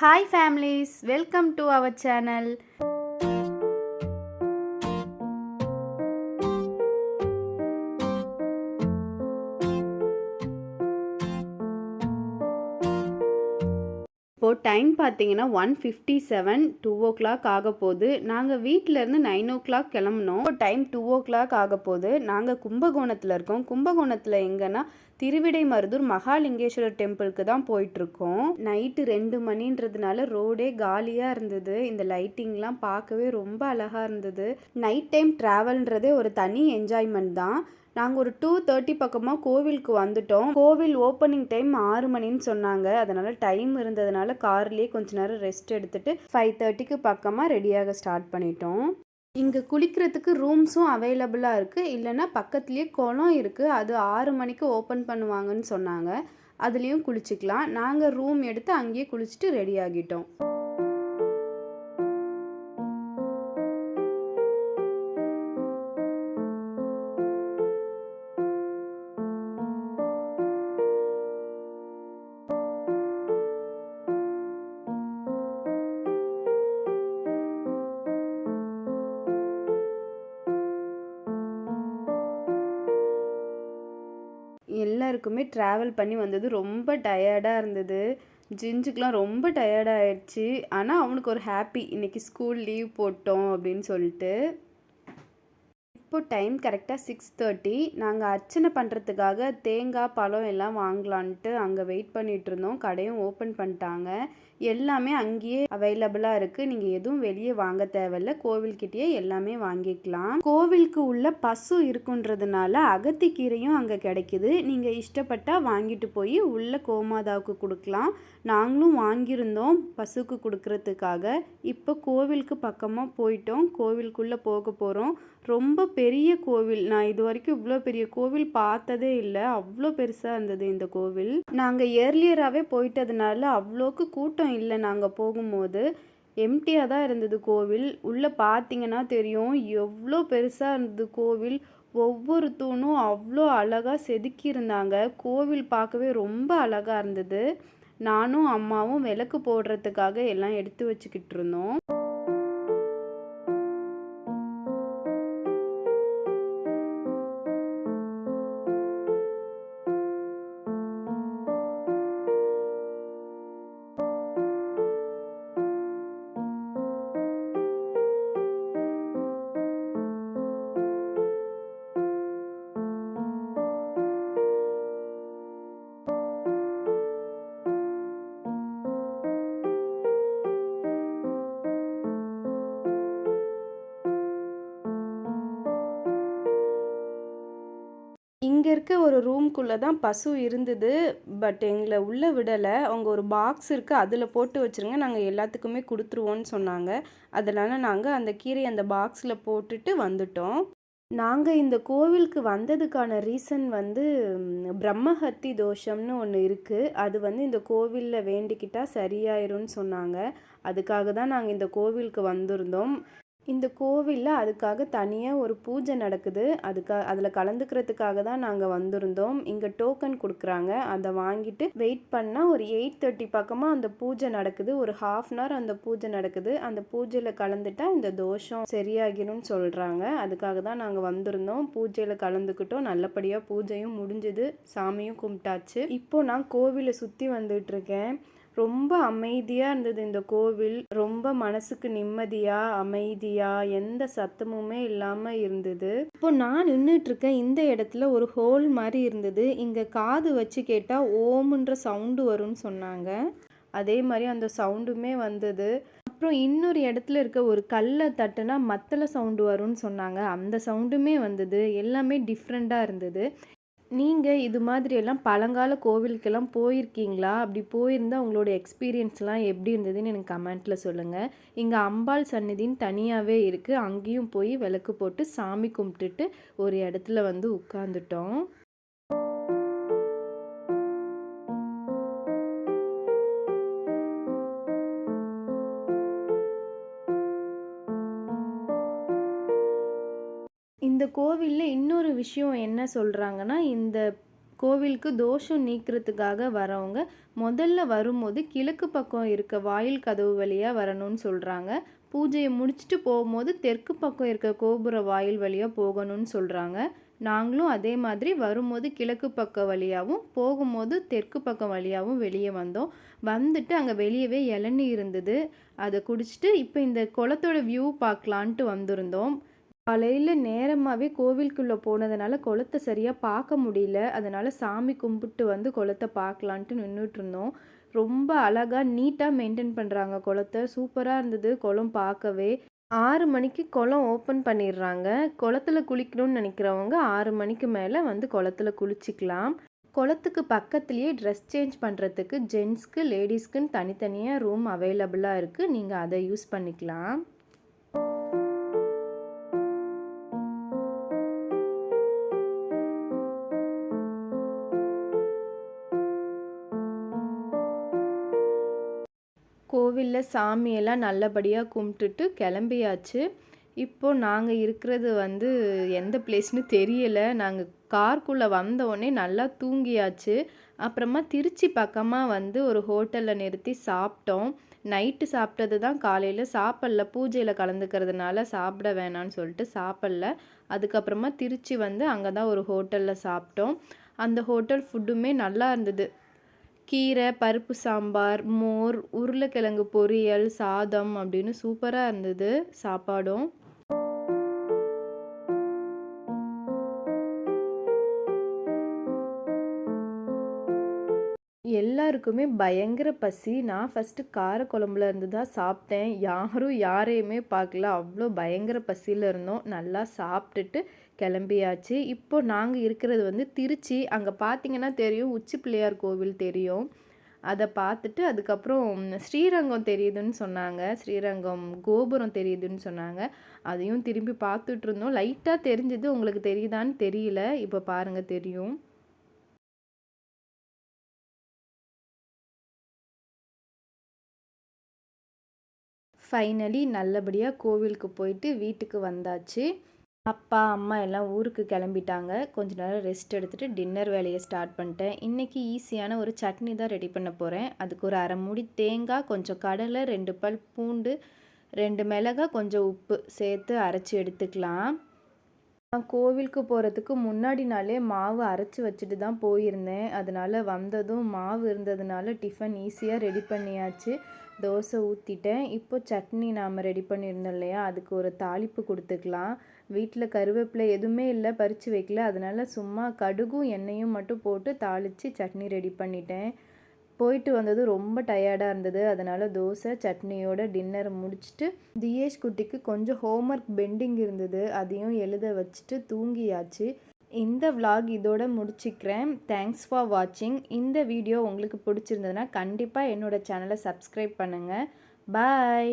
Hi families, welcome to our channel. இப்போது time பார்த்தீங்கன்னா one fifty seven two o'clock ஆக போகுது. நாங்கள் வீட்டிலேருந்து நைன் ஓ கிளாக் கிளம்புனோம். இப்போ டைம் டூ ஓ கிளாக் ஆக போகுது. நாங்கள் கும்பகோணத்தில் இருக்கோம். கும்பகோணத்தில் எங்கன்னா திருவிடைமருதூர் மகாலிங்கேஸ்வரர் டெம்பிளுக்கு தான் போயிட்டுருக்கோம். நைட்டு ரெண்டு மணின்றதுனால ரோடே காலியாக இருந்தது. இந்த லைட்டிங்லாம் பார்க்கவே ரொம்ப அழகாக இருந்தது. நைட் டைம் ட்ராவல்ன்றதே ஒரு தனி என்ஜாய்மெண்ட் தான். நாங்கள் ஒரு டூ தேர்ட்டி பக்கமாக கோவிலுக்கு வந்துட்டோம். கோவில் ஓப்பனிங் டைம் ஆறு மணின்னு சொன்னாங்க. அதனால் டைம் இருந்ததுனால கார்லேயே கொஞ்ச நேரம் ரெஸ்ட் எடுத்துட்டு ஃபைவ் தேர்ட்டிக்கு பக்கமாக ரெடியாக ஸ்டார்ட் பண்ணிட்டோம். இங்கே குளிக்கிறதுக்கு ரூம்ஸும் அவைலபிளாக இருக்குது இல்லைன்னா பக்கத்துலேயே குளம் இருக்குது அது ஆறு மணிக்கு ஓப்பன் பண்ணுவாங்கன்னு சொன்னாங்க. அதுலேயும் குளிச்சுக்கலாம். நாங்கள் ரூம் எடுத்து அங்கேயே குளிச்சுட்டு ரெடி ஆகிட்டோம். எல்லாருக்குமே ட்ராவல் பண்ணி வந்தது ரொம்ப டயர்டாக இருந்தது. ஜிஞ்சுக்கெலாம் ரொம்ப டயர்டாகிடுச்சு ஆனால் அவனுக்கு ஒரு ஹாப்பி இன்றைக்கி ஸ்கூல் லீவ் போட்டோம் அப்படின்னு சொல்லிட்டு. இப்போ டைம் கரெக்டாக சிக்ஸ் தேர்ட்டி நாங்கள் அர்ச்சனை பண்ணுறதுக்காக தேங்காய் பழம் எல்லாம் வாங்கலான்ட்டு அங்கே வெயிட் பண்ணிகிட்டு இருந்தோம். கடையும் ஓப்பன் பண்ணிட்டாங்க. எல்லாமே அங்கேயே அவைலபிளாக இருக்குது நீங்கள் எதுவும் வெளியே வாங்க தேவையில்ல. கோவில்கிட்டயே எல்லாமே வாங்கிக்கலாம். கோவிலுக்கு உள்ள பசு இருக்குன்றதுனால அகத்திக்கீரையும் அங்கே கிடைக்குது. நீங்கள் இஷ்டப்பட்டால் வாங்கிட்டு போய் உள்ள கோமாதாவுக்கு கொடுக்கலாம். நாங்களும் வாங்கியிருந்தோம் பசுக்கு கொடுக்கறதுக்காக. இப்போ கோவிலுக்கு பக்கமாக போயிட்டோம். கோவிலுக்குள்ளே போக போகிறோம் ரொம்ப பெரிய கோவில். நான் இது வரைக்கும் இவ்வளோ பெரிய கோவில் பார்த்ததே இல்லை. அவ்வளோ பெருசாக இருந்தது இந்த கோவில். நாங்கள் ஏர்லியராகவே போயிட்டதுனால அவ்வளோக்கு கூட்டம் இல்லை நாங்கள் போகும்போது. எம்டியாக தான் இருந்தது கோவில். உள்ளே பார்த்தீங்கன்னா தெரியும். எவ்வளோ பெருசாக இருந்தது கோவில். ஒவ்வொரு தூணும் அவ்வளோ அழகாக செதுக்கியிருந்தாங்க. கோவில் பார்க்கவே ரொம்ப அழகாக இருந்தது. நானும் அம்மாவும் விளக்கு போடுறதுக்காக எல்லாம் எடுத்து வச்சுக்கிட்டு இருந்தோம். அங்கே இருக்க ஒரு ரூம்குள்ளே தான் பசு இருந்தது பட் எங்களை உள்ளே விடலை. அவங்க ஒரு பாக்ஸ் இருக்குது அதில் போட்டு வச்சுருங்க நாங்கள் எல்லாத்துக்குமே கொடுத்துருவோன்னு சொன்னாங்க. அதனால் நாங்கள் அந்த கீரை அந்த பாக்ஸில் போட்டுட்டு வந்துட்டோம். நாங்கள் இந்த கோவிலுக்கு வந்ததுக்கான ரீசன் வந்து பிரம்மஹத்தி தோஷம்னு ஒன்று இருக்குது அது வந்து இந்த கோவிலில் வேண்டிக்கிட்டால் சரியாயிரும்னு சொன்னாங்க. அதுக்காக தான் நாங்கள் இந்த கோவிலுக்கு வந்திருந்தோம். இந்த கோவிலில் அதுக்காக தனியாக ஒரு பூஜை நடக்குது. அதுக்காக அதில் கலந்துக்கிறதுக்காக தான் நாங்கள் வந்திருந்தோம். இங்கே டோக்கன் கொடுக்குறாங்க. அதை வாங்கிட்டு வெயிட் பண்ணால் ஒரு எயிட் தேர்ட்டி பக்கமாக அந்த பூஜை நடக்குது. ஒரு ஹாஃப் அன் ஹவர் அந்த பூஜை நடக்குது. அந்த பூஜையில் கலந்துட்டா இந்த தோஷம் சரியாகிரும்னு சொல்கிறாங்க அதுக்காக தான் நாங்கள் வந்திருந்தோம். பூஜையில் கலந்துக்கிட்டோம். நல்லபடியாக பூஜையும் முடிஞ்சுது. சாமியும் கும்பிட்டாச்சு. இப்போ நான் கோவிலை சுற்றி வந்துட்டு இருக்கேன். ரொம்ப அமைதியாக இருந்தது இந்த கோவில். ரொம்ப மனசுக்கு நிம்மதியாக அமைதியாக எந்த சத்தமுமே இல்லாமல் இருந்தது. இப்போ நான் நின்றுட்டு இருக்கேன் இந்த இடத்துல ஒரு ஹோல் மாதிரி இருந்தது. இங்கே காது வச்சு கேட்டால் ஓமுன்ற சவுண்டு வரும்னு சொன்னாங்க. அதே மாதிரி அந்த சவுண்டுமே வந்தது. அப்புறம் இன்னொரு இடத்துல இருக்க ஒரு கல்லை தட்டுனா மத்தள சவுண்டு வரும்னு சொன்னாங்க. அந்த சவுண்டுமே வந்தது. எல்லாமே டிஃப்ரெண்ட்டாக இருந்தது. நீங்கள் இது மாதிரியெல்லாம் பழங்கால கோவிலுக்கெல்லாம் போயிருக்கீங்களா? அப்படி போயிருந்தால் உங்களோட எக்ஸ்பீரியன்ஸ்லாம் எப்படி இருந்ததுன்னு எனக்கு கமெண்ட்டில் சொல்லுங்கள் இங்கே அம்பாள் சந்நிதின்னு தனியாகவே இருக்குது அங்கேயும் போய் விளக்கு போட்டு சாமி கும்பிட்டுட்டு ஒரு இடத்துல வந்து உட்காந்துட்டோம் இந்த கோவிலில் இன்னொரு விஷயம் என்ன சொல்கிறாங்கன்னா இந்த கோவிலுக்கு தோஷம் நீக்கிறதுக்காக வரவங்க முதல்ல வரும்போது கிழக்கு பக்கம் இருக்க வாயில் கதவு வழியாக வரணும்னு சொல்கிறாங்க பூஜையை முடிச்சுட்டு போகும்போது தெற்கு பக்கம் இருக்க கோபுர வாயில் வழியாக போகணும்னு சொல்கிறாங்க நாங்களும் அதே மாதிரி வரும்போது கிழக்கு பக்கம் வழியாகவும் போகும்போது தெற்கு பக்கம் வழியாகவும் வெளியே வந்தோம். வந்துட்டு அங்கே வெளியவே இளநீ இருந்தது. அதை குடிச்சிட்டு இப்போ இந்த குளத்தோட வியூ பார்க்கலான்ட்டு வந்திருந்தோம். காலையில் நேரமாகவே கோவிலுக்குள்ளே போனதுனால குளத்தை சரியாக பார்க்க முடியல. அதனால் சாமி கும்பிட்டு வந்து குளத்தை பார்க்கலான்ட்டு நின்றுட்டு இருந்தோம் ரொம்ப அழகாக நீட்டாக மெயின்டைன் பண்ணுறாங்க குளத்தை. சூப்பராக இருந்தது குளம் பார்க்கவே ஆறு மணிக்கு குளம் ஓப்பன் பண்ணிடுறாங்க. குளத்துல குளிக்கணும்னு நினைக்கிறவங்க ஆறு மணிக்கு மேலே வந்து குளத்துல குளிச்சிக்கலாம். குளத்துக்கு பக்கத்துலேயே ட்ரெஸ் சேஞ்ச் பண்ணுறதுக்கு ஜென்ஸ்க்கு லேடிஸ்க்குன்னு தனித்தனியாக ரூம் அவைலபிளாக இருக்குது நீங்கள் அதை யூஸ் பண்ணிக்கலாம். சாமியெல்லாம் நல்லபடியாக கும்பிட்டுட்டு கிளம்பியாச்சு. இப்போது நாங்கள் இருக்கிறது வந்து எந்த பிளேஸ்னு தெரியலை. நாங்கள் கார்க்குள்ளே வந்தோடனே நல்லா தூங்கியாச்சு. அப்புறமா திருச்சி பக்கமாக வந்து ஒரு ஹோட்டலில் நிறுத்தி சாப்பிட்டோம். நைட்டு சாப்பிட்டது தான் காலையில். சாப்பிடல. பூஜையில் கலந்துக்கிறதுனால சாப்பிட வேணான்னு சொல்லிட்டு சாப்பிடல. அதுக்கப்புறமா திருச்சி வந்து அங்கே தான் ஒரு ஹோட்டலில் சாப்பிட்டோம். அந்த ஹோட்டல் ஃபுட்டுமே நல்லா இருந்தது. கீரை பருப்பு சாம்பார் மோர் உருளைக்கிழங்கு பொரியல் சாதம் அப்படின்னு சூப்பராக இருந்தது சாப்பாடும். எல்லாருக்குமே பயங்கர பசி. நான் ஃபஸ்ட்டு காரக்குழம்புல இருந்து தான் சாப்பிட்டேன். யாரும் யாரையுமே பார்க்கல. அவ்வளோ பயங்கர பசியில் இருந்தோம். நல்லா சாப்பிட்டுட்டு கிளம்பியாச்சு. இப்போ நாங்கள் இருக்கிறது வந்து திருச்சி. அங்கே பார்த்தீங்கன்னா தெரியும். உச்சி பிள்ளையார் கோவில் தெரியும். அதை பார்த்துட்டு அதுக்கப்புறம் ஸ்ரீரங்கம் தெரியுதுன்னு சொன்னாங்க. ஸ்ரீரங்கம் கோபுரம் தெரியுதுன்னு சொன்னாங்க. அதையும் திரும்பி பார்த்துட்டு இருந்தோம். லைட்டாக தெரிஞ்சது. உங்களுக்கு தெரியுதான்னு தெரியல. இப்போ பாருங்கள் தெரியும். ஃபைனலி நல்லபடியாக கோவிலுக்கு போயிட்டு வீட்டுக்கு வந்தாச்சு. அப்பா அம்மா எல்லாம் ஊருக்கு கிளம்பிட்டாங்க. கொஞ்ச நேரம் ரெஸ்ட் எடுத்துகிட்டு டின்னர் வேலையை ஸ்டார்ட் பண்ணிட்டேன். இன்றைக்கி ஈஸியான ஒரு சட்னி தான் ரெடி பண்ண போகிறேன் அதுக்கு ஒரு அரை மூடி தேங்காய் கொஞ்சம் கடலை ரெண்டு பல் பூண்டு ரெண்டு மிளகாய் கொஞ்சம் உப்பு சேர்த்து அரைச்சி எடுத்துக்கலாம். நான் கோவிலுக்கு போகிறதுக்கு முன்னாடி நாளே மாவு அரைச்சி வச்சுட்டு தான் போயிருந்தேன். அதனால் வந்ததும் மாவு இருந்ததுனால டிஃபன் ஈஸியாக ரெடி பண்ணியாச்சு. தோசை ஊற்றிட்டேன் இப்போ சட்னி நாம் ரெடி பண்ணியிருந்தோம் இல்லையா? அதுக்கு ஒரு தாளிப்பு கொடுத்துக்கலாம். வீட்டில் கருவேப்பிலை எதுவுமே இல்லை பறித்து வைக்கல. அதனால் சும்மா கடுகும் எண்ணெயும் மட்டும் போட்டு தாளித்து சட்னி ரெடி பண்ணிட்டேன். போயிட்டு வந்தது ரொம்ப டயர்டாக இருந்தது. அதனால் தோசை சட்னியோட டின்னர் முடிச்சுட்டு தியேஷ் குட்டிக்கு கொஞ்சம் ஹோம்ஒர்க் பெண்டிங் இருந்தது. அதையும் எழுத வச்சுட்டு தூங்கியாச்சு. இந்த விலாக் இதோட முடிச்சுக்கிறேன். தேங்க்ஸ் ஃபார் வாட்சிங் இந்த வீடியோ உங்களுக்கு பிடிச்சிருந்ததுன்னா கண்டிப்பாக என்னோடய சேனலை சப்ஸ்கிரைப் பண்ணுங்கள் பாய்